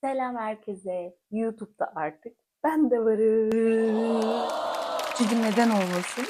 Selam herkese. YouTube'da artık ben de varım. Çünkü neden olmasın?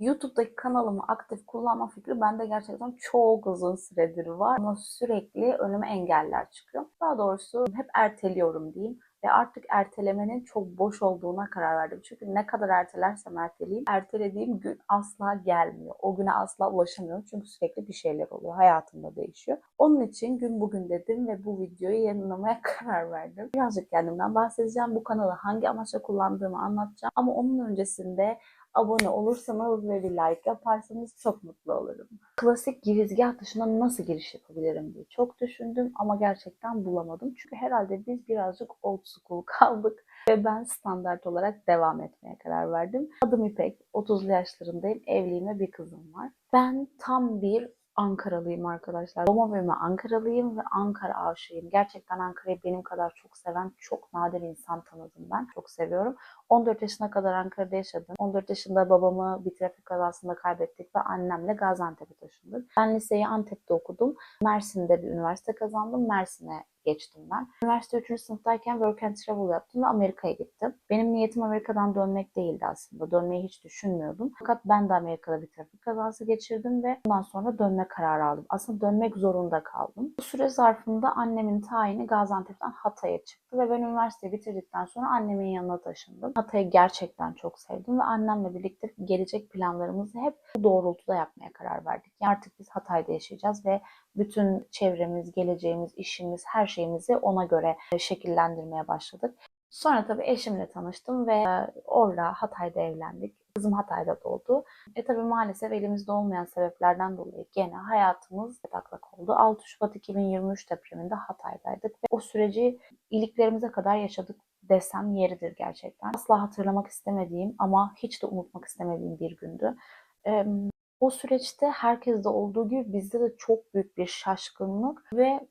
YouTube'daki kanalımı aktif kullanma fikri bende gerçekten çok uzun süredir var. Ama sürekli önüme engeller çıkıyor. Daha doğrusu hep erteliyorum diyeyim. Ve artık ertelemenin çok boş olduğuna karar verdim. Çünkü ne kadar ertelersem erteleyeyim, ertelediğim gün asla gelmiyor. O güne asla ulaşamıyorum. Çünkü sürekli bir şeyler oluyor. Hayatımda değişiyor. Onun için gün bugün dedim ve bu videoyu yayınlamaya karar verdim. Birazcık kendimden bahsedeceğim. Bu kanalı hangi amaçla kullandığımı anlatacağım. Ama onun öncesinde abone olursanız ve bir like yaparsanız çok mutlu olurum. Klasik girizgah dışında nasıl giriş yapabilirim diye çok düşündüm ama gerçekten bulamadım. Çünkü herhalde biz birazcık old school kaldık ve ben standart olarak devam etmeye karar verdim. Adım İpek, 30'lu yaşlarındayım, evliyim ve bir kızım var. Ben tam bir Ankaralıyım arkadaşlar. Doğma büyüme Ankaralıyım ve Ankara aşığıyım. Gerçekten Ankara'yı benim kadar çok seven çok nadir insan tanıdım ben. Çok seviyorum. 14 yaşına kadar Ankara'da yaşadım. 14 yaşında babamı bir trafik kazasında kaybettik ve annemle Gaziantep'e taşındık. Ben liseyi Antep'te okudum. Mersin'de bir üniversite kazandım. Mersin'e geçtim ben. Üniversite 3. sınıftayken Work and Travel yaptım ve Amerika'ya gittim. Benim niyetim Amerika'dan dönmek değildi aslında. Dönmeyi hiç düşünmüyordum. Fakat ben de Amerika'da bir trafik kazası geçirdim ve ondan sonra dönme kararı aldım. Aslında dönmek zorunda kaldım. Bu süre zarfında annemin tayini Gaziantep'ten Hatay'a çıktı ve ben üniversiteyi bitirdikten sonra annemin yanına taşındım. Hatay'ı gerçekten çok sevdim ve annemle birlikte gelecek planlarımızı hep bu doğrultuda yapmaya karar verdik. Yani artık biz Hatay'da yaşayacağız ve bütün çevremiz, geleceğimiz, işimiz, her şeyimizi ona göre şekillendirmeye başladık. Sonra tabii eşimle tanıştım ve orada Hatay'da evlendik. Kızım Hatay'da doğdu. E tabii maalesef elimizde olmayan sebeplerden dolayı gene hayatımız taklak oldu. 6 Şubat 2023 depreminde Hatay'daydık ve o süreci iliklerimize kadar yaşadık desem yeridir gerçekten. Asla hatırlamak istemediğim ama hiç de unutmak istemediğim bir gündü. O süreçte herkeste olduğu gibi bizde de çok büyük bir şaşkınlık ve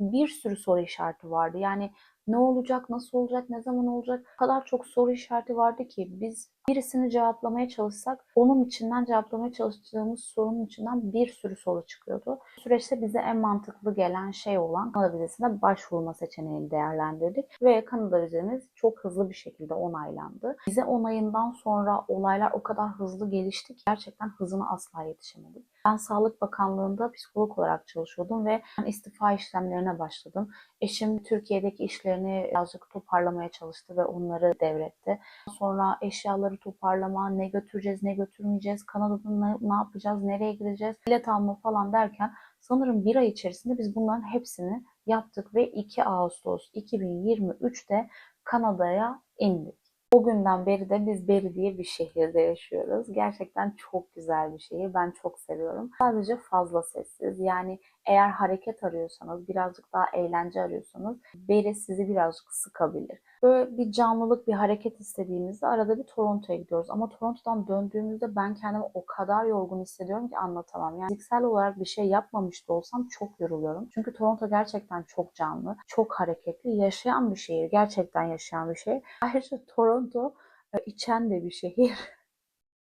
bir sürü soru işareti vardı. Yani ne olacak, nasıl olacak, ne zaman olacak? O kadar çok soru işareti vardı ki biz birisini cevaplamaya çalışsak onun içinden cevaplamaya çalıştığımız sorunun içinden bir sürü soru çıkıyordu. Bu süreçte bize en mantıklı gelen şey olan Kanada vizesine başvurma seçeneğini değerlendirdik ve Kanada vizemiz çok hızlı bir şekilde onaylandı. Vize onayından sonra olaylar o kadar hızlı gelişti ki gerçekten hızına asla yetişemedik. Ben Sağlık Bakanlığı'nda psikolog olarak çalışıyordum ve istifa işlemlerine başladım. Eşim Türkiye'deki işlerini birazcık toparlamaya çalıştı ve onları devretti. Sonra eşyaları toparlama, ne götüreceğiz, ne götürmeyeceğiz, Kanada'da ne, ne yapacağız, nereye gideceğiz, bilet alma falan derken sanırım bir ay içerisinde biz bunların hepsini yaptık ve 2 Ağustos 2023'te Kanada'ya indik. O günden beri de biz Beri diye bir şehirde yaşıyoruz. Gerçekten çok güzel bir şehir. Ben çok seviyorum. Sadece fazla sessiz. Yani eğer hareket arıyorsanız, birazcık daha eğlence arıyorsanız Beri sizi birazcık sıkabilir. Böyle bir canlılık, bir hareket istediğimizde arada bir Toronto'ya gidiyoruz. Ama Toronto'dan döndüğümüzde ben kendimi o kadar yorgun hissediyorum ki anlatamam. Yani fiziksel olarak bir şey yapmamış da olsam çok yoruluyorum. Çünkü Toronto gerçekten çok canlı, çok hareketli, yaşayan bir şehir. Gerçekten yaşayan bir şehir. Ayrıca Toronto e, içen de bir şehir.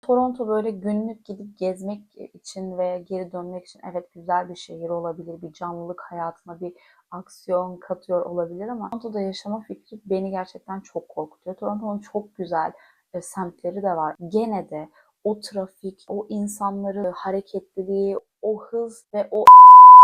Toronto böyle günlük gidip gezmek için ve geri dönmek için evet güzel bir şehir olabilir. Bir canlılık hayatına bir aksiyon katıyor olabilir ama Toronto'da yaşama fikri beni gerçekten çok korkutuyor. Toronto'nun çok güzel e, semtleri de var. Gene de o trafik, o insanların hareketliliği, o hız ve o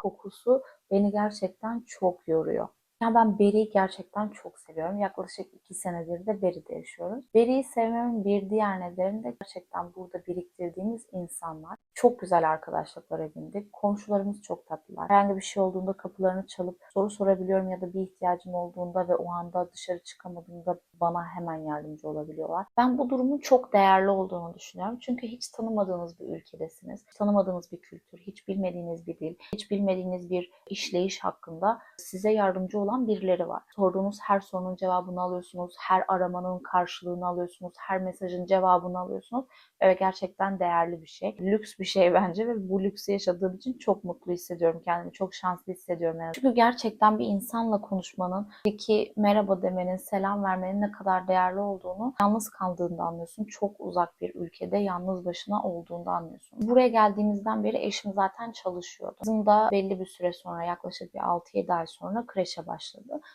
kokusu beni gerçekten çok yoruyor. Yani ben Beri'yi gerçekten çok seviyorum. Yaklaşık iki senedir de Beri'de yaşıyoruz. Beri'yi sevmemin bir diğer nedeni de gerçekten burada biriktirdiğimiz insanlar. Çok güzel arkadaşlıklar edindik. Komşularımız çok tatlılar. Herhangi bir şey olduğunda kapılarını çalıp soru sorabiliyorum ya da bir ihtiyacım olduğunda ve o anda dışarı çıkamadığımda bana hemen yardımcı olabiliyorlar. Ben bu durumun çok değerli olduğunu düşünüyorum. Çünkü hiç tanımadığınız bir ülkedesiniz. Hiç tanımadığınız bir kültür, hiç bilmediğiniz bir dil, hiç bilmediğiniz bir işleyiş hakkında size yardımcı olan birileri var. Sorduğunuz her sorunun cevabını alıyorsunuz, her aramanın karşılığını alıyorsunuz, her mesajın cevabını alıyorsunuz. Ve gerçekten değerli bir şey. Lüks bir şey bence ve bu lüksü yaşadığım için çok mutlu hissediyorum kendimi. Çok şanslı hissediyorum. Yani. Çünkü gerçekten bir insanla konuşmanın, peki merhaba demenin, selam vermenin ne kadar değerli olduğunu yalnız kaldığında anlıyorsun. Çok uzak bir ülkede yalnız başına olduğunda anlıyorsun. Buraya geldiğimizden beri eşim zaten çalışıyordu. Kızım da belli bir süre sonra yaklaşık bir 6-7 ay sonra kreşe başladı.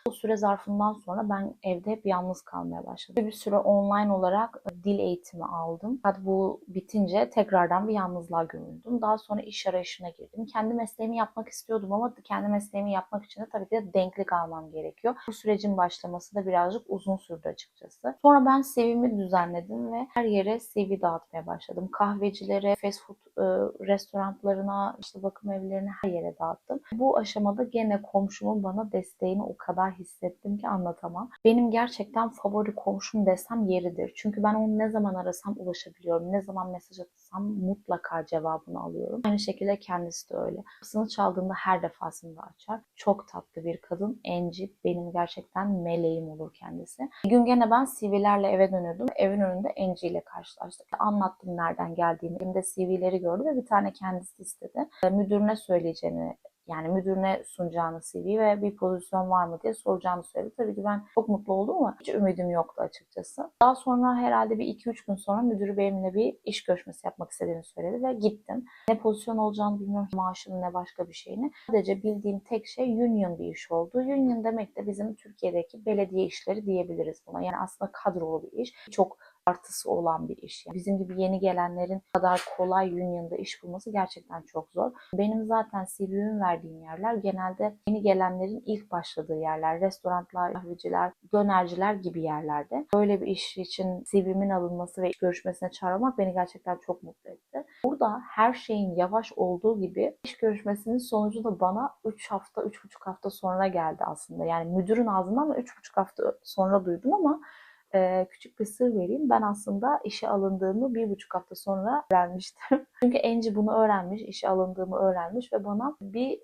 Bu süre zarfından sonra ben evde hep yalnız kalmaya başladım. Bir süre online olarak e, dil eğitimi aldım. Fakat bu bitince tekrardan bir yalnızlığa gömüldüm. Daha sonra iş arayışına girdim. Kendi mesleğimi yapmak istiyordum ama kendi mesleğimi yapmak için de tabii ki de denklik almam gerekiyor. Bu sürecin başlaması da birazcık uzun sürdü açıkçası. Sonra ben CV'mi düzenledim ve her yere CV dağıtmaya başladım. Kahvecilere, fast food e, restoranlarına, işte bakım evlerine her yere dağıttım. Bu aşamada gene komşumun bana desteğini o kadar hissettim ki anlatamam. Benim gerçekten favori komşum desem yeridir. Çünkü ben onu ne zaman arasam ulaşabiliyorum. Ne zaman mesaj atsam mutlaka cevabını alıyorum. Aynı şekilde kendisi de öyle. Kapısını çaldığında her defasında açar. Çok tatlı bir kadın. Enci benim gerçekten meleğim olur kendisi. Bir gün gene ben CV'lerle eve dönüyordum. Evin önünde Enci ile karşılaştık. Anlattım nereden geldiğini. Elimde CV'leri gördü ve bir tane kendisi istedi. Müdürüne söyleyeceğini yani müdürüne sunacağını CV ve bir pozisyon var mı diye soracağını söyledi. Tabii ki ben çok mutlu oldum ama hiç ümidim yoktu açıkçası. Daha sonra herhalde bir 2-3 gün sonra müdürü benimle bir iş görüşmesi yapmak istediğini söyledi ve gittim. Ne pozisyon olacağını bilmiyorum, maaşını ne başka bir şeyini. Sadece bildiğim tek şey union bir iş oldu. Union demek de bizim Türkiye'deki belediye işleri diyebiliriz buna. Yani aslında kadrolu bir iş. Çok artısı olan bir iş. Yani bizim gibi yeni gelenlerin kadar kolay union'da iş bulması gerçekten çok zor. Benim zaten CV'mi verdiğim yerler genelde yeni gelenlerin ilk başladığı yerler. Restoranlar, kahveciler, dönerciler gibi yerlerde. Böyle bir iş için CV'min alınması ve görüşmesine çağırmak beni gerçekten çok mutlu etti. Burada her şeyin yavaş olduğu gibi iş görüşmesinin sonucu da bana 3 hafta, 3,5 hafta sonra geldi aslında. Yani müdürün ağzından da 3,5 hafta sonra duydum ama küçük bir sır vereyim. Ben aslında işe alındığımı bir buçuk hafta sonra öğrenmiştim. Çünkü Enci bunu öğrenmiş, işe alındığımı öğrenmiş ve bana bir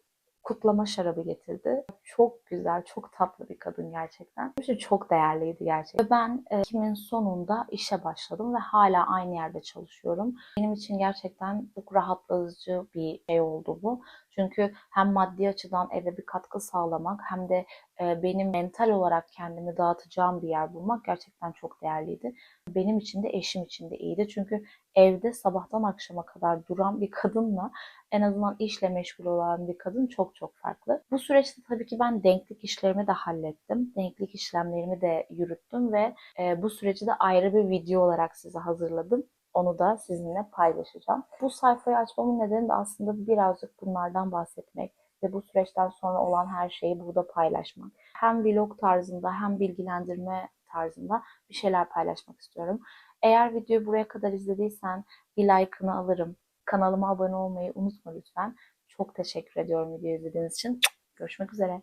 kutlama şarabı getirdi. Çok güzel, çok tatlı bir kadın gerçekten. Bu şey çok değerliydi gerçekten. Ve ben e, Ekim'in sonunda işe başladım ve hala aynı yerde çalışıyorum. Benim için gerçekten çok rahatlatıcı bir şey oldu bu. Çünkü hem maddi açıdan eve bir katkı sağlamak hem de e, benim mental olarak kendimi dağıtacağım bir yer bulmak gerçekten çok değerliydi. Benim için de eşim için de iyiydi. Çünkü evde sabahtan akşama kadar duran bir kadınla en azından işle meşgul olan bir kadın çok çok farklı. Bu süreçte tabii ki ben denklik işlerimi de hallettim. Denklik işlemlerimi de yürüttüm ve e, bu süreci de ayrı bir video olarak size hazırladım. Onu da sizinle paylaşacağım. Bu sayfayı açmamın nedeni de aslında birazcık bunlardan bahsetmek ve bu süreçten sonra olan her şeyi burada paylaşmak. Hem vlog tarzında hem bilgilendirme tarzında bir şeyler paylaşmak istiyorum. Eğer videoyu buraya kadar izlediysen bir like'ını alırım. Kanalıma abone olmayı unutma lütfen. Çok teşekkür ediyorum videoyu izlediğiniz için. Görüşmek üzere.